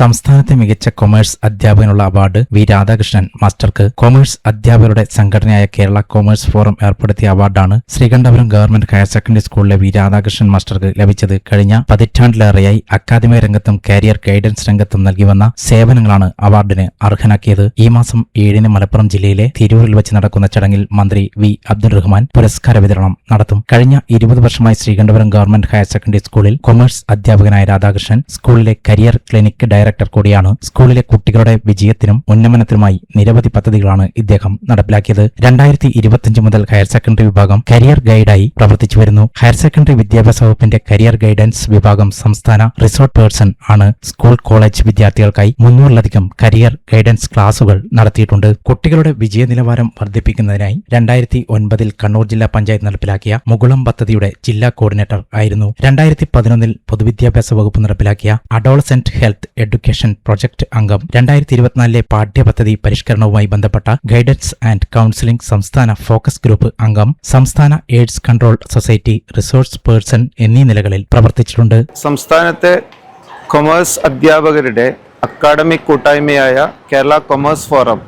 സംസ്ഥാനത്തെ മികച്ച കൊമേഴ്സ് അധ്യാപകനുള്ള അവാർഡ് വി രാധാകൃഷ്ണൻ മാസ്റ്റർക്ക് കൊമേഴ്സ് അധ്യാപകരുടെ സംഘടനയായ കേരള കൊമേഴ്സ് ഫോറം ഏർപ്പെടുത്തിയ അവാർഡാണ് ശ്രീകണ്ഠപുരം ഗവൺമെന്റ് ഹയർ സെക്കൻഡറി സ്കൂളിലെ വി രാധാകൃഷ്ണൻ മാസ്റ്റർക്ക് ലഭിച്ചത്. കഴിഞ്ഞ പതിറ്റാണ്ടിലേറെയായി അക്കാദമിക രംഗത്തും കരിയർ ഗൈഡൻസ് രംഗത്തും നൽകി വന്ന സേവനങ്ങളാണ് അവാർഡിന് അർഹനാക്കിയത്. ഈ മാസം ഏഴിന് മലപ്പുറം ജില്ലയിലെ തിരൂരിൽ വെച്ച് നടക്കുന്ന ചടങ്ങിൽ മന്ത്രി വി അബ്ദുൾ റഹ്മാൻ പുരസ്കാര വിതരണം നടത്തും. കഴിഞ്ഞ ഇരുപത് വർഷമായി ശ്രീകണ്ഠപുരം ഗവൺമെന്റ് ഹയർ സെക്കൻഡറി സ്കൂളിൽ കൊമേഴ്സ് അധ്യാപകനായ രാധാകൃഷ്ണൻ സ്കൂളിലെ കരിയർ ക്ലിനിക് ഡയറക്ടർ കൂടിയാണ്. സ്കൂളിലെ കുട്ടികളുടെ വിജയത്തിനും ഉന്നമനത്തിനുമായി നിരവധി പദ്ധതികളാണ് ഇദ്ദേഹം നടപ്പിലാക്കിയത്. രണ്ടായിരത്തി ഇരുപത്തിയഞ്ച് മുതൽ ഹയർ സെക്കൻഡറി വിഭാഗം കരിയർ ഗൈഡായി പ്രവർത്തിച്ചു വരുന്നു. ഹയർ സെക്കൻഡറി വിദ്യാഭ്യാസ വകുപ്പിന്റെ കരിയർ ഗൈഡൻസ് വിഭാഗം സംസ്ഥാന റിസോർട്ട് പേഴ്സൺ ആണ്. സ്കൂൾ കോളേജ് വിദ്യാർത്ഥികൾക്കായി മുന്നൂറിലധികം കരിയർ ഗൈഡൻസ് ക്ലാസുകൾ നടത്തിയിട്ടുണ്ട്. കുട്ടികളുടെ വിജയ നിലവാരം വർദ്ധിപ്പിക്കുന്നതിനായി രണ്ടായിരത്തി ഒൻപതിൽ കണ്ണൂർ ജില്ലാ പഞ്ചായത്ത് നടപ്പിലാക്കിയ മുകുളം പദ്ധതിയുടെ ജില്ലാ കോർഡിനേറ്റർ ആയിരുന്നു. രണ്ടായിരത്തി പതിനൊന്നിൽ പൊതുവിദ്യാഭ്യാസ വകുപ്പ് നടപ്പിലാക്കിയ അഡോളസെന്റ് ഹെൽത്ത് എഡ്യൂക്കേഷൻ പ്രൊജക്ട് അംഗം. രണ്ടായിരത്തി ഇരുപത്തിനാലിലെ പാഠ്യപദ്ധതി പരിഷ്കരണവുമായി ബന്ധപ്പെട്ട ഗൈഡൻസ് ആൻഡ് കൌൺസിലിംഗ് സംസ്ഥാന ഫോക്കസ് ഗ്രൂപ്പ് അംഗം സംസ്ഥാന AIDS control society resource person എന്നീ നിലകളിൽ പ്രവർത്തിച്ചിട്ടുണ്ട്. സംസ്ഥാനത്തെ കൊമേഴ്സ് അധ്യാപകരുടെ അക്കാഡമിക് കൂട്ടായ്മയായ കേരള കൊമേഴ്സ് ഫോറം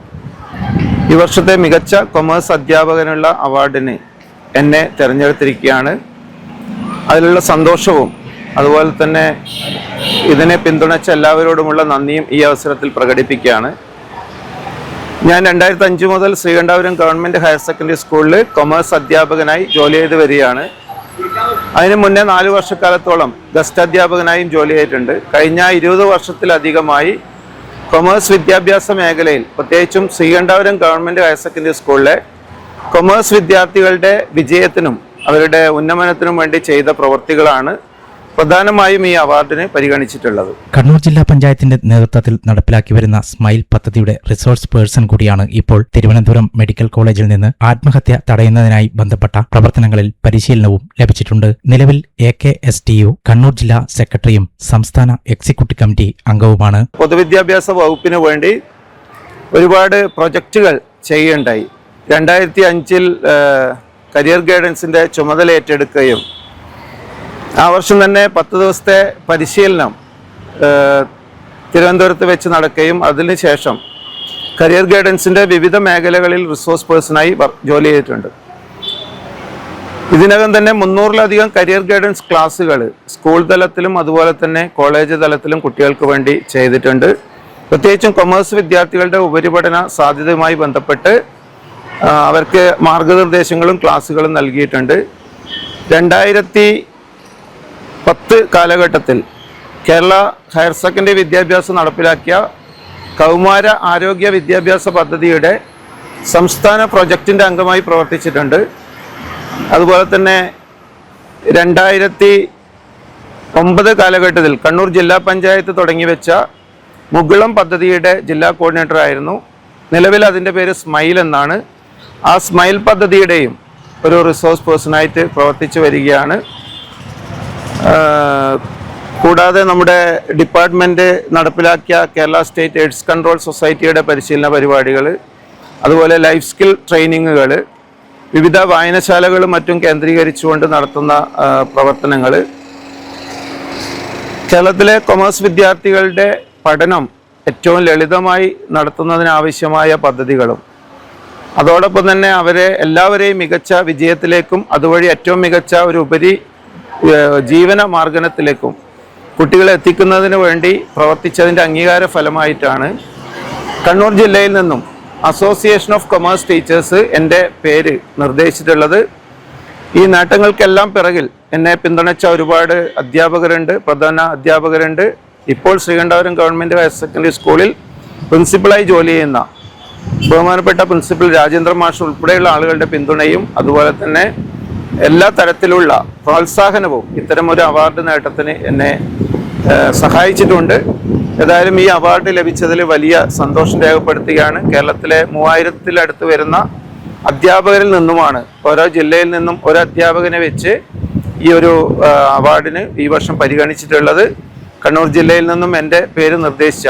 ഈ വർഷത്തെ മികച്ച കൊമേഴ്സ് അധ്യാപകനുള്ള അവാർഡിന് എന്നെ തിരഞ്ഞെടുത്തിരിക്കുകയാണ്. അതിലുള്ള സന്തോഷവും അതുപോലെ തന്നെ ഇതിനെ പിന്തുണച്ച എല്ലാവരോടുമുള്ള നന്ദിയും ഈ അവസരത്തിൽ പ്രകടിപ്പിക്കുകയാണ്. ഞാൻ രണ്ടായിരത്തി അഞ്ച് മുതൽ ശ്രീകണ്ഠാപുരം ഗവൺമെന്റ് ഹയർ സെക്കൻഡറി സ്കൂളിൽ കൊമേഴ്സ് അധ്യാപകനായി ജോലി ചെയ്ത് വരികയാണ്. അതിനു മുന്നേ നാല് വർഷക്കാലത്തോളം ഗസ്റ്റ് അധ്യാപകനായും ജോലി ചെയ്തിട്ടുണ്ട്. കഴിഞ്ഞ ഇരുപത് വർഷത്തിലധികമായി കൊമേഴ്സ് വിദ്യാഭ്യാസ മേഖലയിൽ പ്രത്യേകിച്ചും ശ്രീകണ്ഠാപുരം ഗവൺമെന്റ് ഹയർ സെക്കൻഡറി സ്കൂളിലെ കൊമേഴ്സ് വിദ്യാർത്ഥികളുടെ വിജയത്തിനും അവരുടെ ഉന്നമനത്തിനും വേണ്ടി ചെയ്ത പ്രവൃത്തികളാണ് പ്രധാനമായും ഈ അവാർഡിനെ പരിഗണിച്ചിട്ടുള്ളത്. കണ്ണൂർ ജില്ലാ പഞ്ചായത്തിന്റെ നേതൃത്വത്തിൽ നടപ്പിലാക്കി വരുന്ന സ്മൈൽ പദ്ധതിയുടെ റിസോഴ്സ് പേഴ്സൺ കൂടിയാണ് ഇപ്പോൾ തിരുവനന്തപുരം മെഡിക്കൽ കോളേജിൽ നിന്ന് ആത്മഹത്യ തടയുന്നതിനായി ബന്ധപ്പെട്ട പ്രവർത്തനങ്ങളിൽ പരിശീലനവും ലഭിച്ചിട്ടുണ്ട്. നിലവിൽ A K S T U Kannur ജില്ലാ സെക്രട്ടറിയും സംസ്ഥാന എക്സിക്യൂട്ടീവ് കമ്മിറ്റി അംഗവുമാണ്. പൊതുവിദ്യാഭ്യാസ വകുപ്പിന് വേണ്ടി ഒരുപാട് പ്രൊജക്റ്റുകൾ ചെയ്യുകയുണ്ടായി. രണ്ടായിരത്തി അഞ്ചിൽ കരിയർ ഗൈഡൻസിന്റെ ചുമതല ഏറ്റെടുക്കുകയും ആ വർഷം തന്നെ പത്ത് ദിവസത്തെ പരിശീലനം തിരുവനന്തപുരത്ത് വെച്ച് നടക്കുകയും അതിനുശേഷം കരിയർ ഗൈഡൻസിന്റെ വിവിധ മേഖലകളിൽ റിസോഴ്സ് പേഴ്സണായി ജോലി ചെയ്തിട്ടുണ്ട്. ഇതിനകം തന്നെ മുന്നൂറിലധികം കരിയർ ഗൈഡൻസ് ക്ലാസ്സുകൾ സ്കൂൾ തലത്തിലും അതുപോലെ തന്നെ കോളേജ് തലത്തിലും കുട്ടികൾക്ക് വേണ്ടി ചെയ്തിട്ടുണ്ട്. പ്രത്യേകിച്ചും കൊമേഴ്സ് വിദ്യാർത്ഥികളുടെ ഉപരിപഠന സാധ്യതയുമായി ബന്ധപ്പെട്ട് അവർക്ക് മാർഗനിർദ്ദേശങ്ങളും ക്ലാസ്സുകളും നൽകിയിട്ടുണ്ട്. രണ്ടായിരത്തി പത്ത് കാലഘട്ടത്തിൽ കേരള ഹയർ സെക്കൻഡറി വിദ്യാഭ്യാസം നടപ്പിലാക്കിയ കൗമാര ആരോഗ്യ വിദ്യാഭ്യാസ പദ്ധതിയുടെ സംസ്ഥാന പ്രൊജക്റ്റിന്റെ അംഗമായി പ്രവർത്തിച്ചിട്ടുണ്ട്. അതുപോലെ തന്നെ രണ്ടായിരത്തി ഒമ്പത് കാലഘട്ടത്തിൽ കണ്ണൂർ ജില്ലാ പഞ്ചായത്ത് തുടങ്ങി വെച്ച മുകുളം പദ്ധതിയുടെ ജില്ലാ കോർഡിനേറ്റർ ആയിരുന്നു. നിലവിൽ അതിന്റെ പേര് സ്മൈൽ എന്നാണ്. ആ സ്മൈൽ പദ്ധതിയുടെയും ഒരു റിസോഴ്സ് പേഴ്സണായിട്ട് പ്രവർത്തിച്ചു വരികയാണ്. കൂടാതെ നമ്മുടെ ഡിപ്പാർട്ട്മെന്റ് നടപ്പിലാക്കിയ കേരള സ്റ്റേറ്റ് എയ്ഡ്സ് കൺട്രോൾ സൊസൈറ്റിയുടെ പരിശീലന പരിപാടികൾ അതുപോലെ ലൈഫ് സ്കിൽ ട്രെയിനിങ്ങുകൾ വിവിധ വായനശാലകളും മറ്റും കേന്ദ്രീകരിച്ചുകൊണ്ട് നടത്തുന്ന പ്രവർത്തനങ്ങൾ കേരളത്തിലെ കൊമേഴ്സ് വിദ്യാർത്ഥികളുടെ പഠനം ഏറ്റവും ലളിതമായി നടത്തുന്നതിനാവശ്യമായ പദ്ധതികളും. അതോടൊപ്പം തന്നെ അവരെ എല്ലാവരെയും മികച്ച വിജയത്തിലേക്കും അതുവഴി ഏറ്റവും മികച്ച ഒരു ഉപരി ജീവന മാർഗനത്തിലേക്കും കുട്ടികളെ എത്തിക്കുന്നതിന് വേണ്ടി പ്രവർത്തിച്ചതിന്റെ അംഗീകാര ഫലമായിട്ടാണ് കണ്ണൂർ ജില്ലയിൽ നിന്നും അസോസിയേഷൻ ഓഫ് കൊമേഴ്സ് ടീച്ചേഴ്സ് എന്റെ പേര് നിർദ്ദേശിച്ചിട്ടുള്ളത്. ഈ നേട്ടങ്ങൾക്കെല്ലാം പിറകിൽ എന്നെ പിന്തുണച്ച ഒരുപാട് അധ്യാപകരുണ്ട് പ്രധാന അധ്യാപകരുണ്ട്. ഇപ്പോൾ ശ്രീകണ്ഠപുരം ഗവൺമെന്റ് ഹയർ സെക്കൻഡറി സ്കൂളിൽ പ്രിൻസിപ്പളായി ജോലി ചെയ്യുന്ന ബഹുമാനപ്പെട്ട പ്രിൻസിപ്പൽ രാജേന്ദ്ര മാഷ് ഉൾപ്പെടെയുള്ള ആളുകളുടെ പിന്തുണയും അതുപോലെ തന്നെ എല്ലാ തരത്തിലുള്ള പ്രോത്സാഹനവും ഇത്തരം ഒരു അവാർഡ് നേട്ടത്തിന് എന്നെ സഹായിച്ചിട്ടുണ്ട്. ഏതായാലും ഈ അവാർഡ് ലഭിച്ചതിൽ വലിയ സന്തോഷം രേഖപ്പെടുത്തുകയാണ്. കേരളത്തിലെ മൂവായിരത്തിലടുത്ത് വരുന്ന അധ്യാപകരിൽ നിന്നുമാണ് ഓരോ ജില്ലയിൽ നിന്നും ഒരു അധ്യാപകനെ വെച്ച് ഈ ഒരു അവാർഡിന് ഈ വർഷം പരിഗണിച്ചിട്ടുള്ളത്. കണ്ണൂർ ജില്ലയിൽ നിന്നും എന്റെ പേര് നിർദ്ദേശിച്ച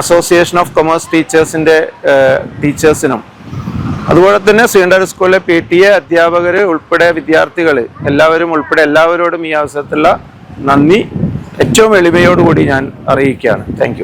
അസോസിയേഷൻ ഓഫ് കൊമേഴ്സ് ടീച്ചേഴ്സിന്റെ ടീച്ചേഴ്സിനും അതുപോലെ തന്നെ ശ്രീകണ്ഠാര സ്കൂളിലെ പി ടി എ അധ്യാപകർ ഉൾപ്പെടെ വിദ്യാർത്ഥികൾ എല്ലാവരും ഉൾപ്പെടെ എല്ലാവരോടും ഈ അവസരത്തിലുള്ള നന്ദി. ഏറ്റവും എളിമയോടുകൂടി ഞാൻ അറിയിക്കുകയാണ്. താങ്ക്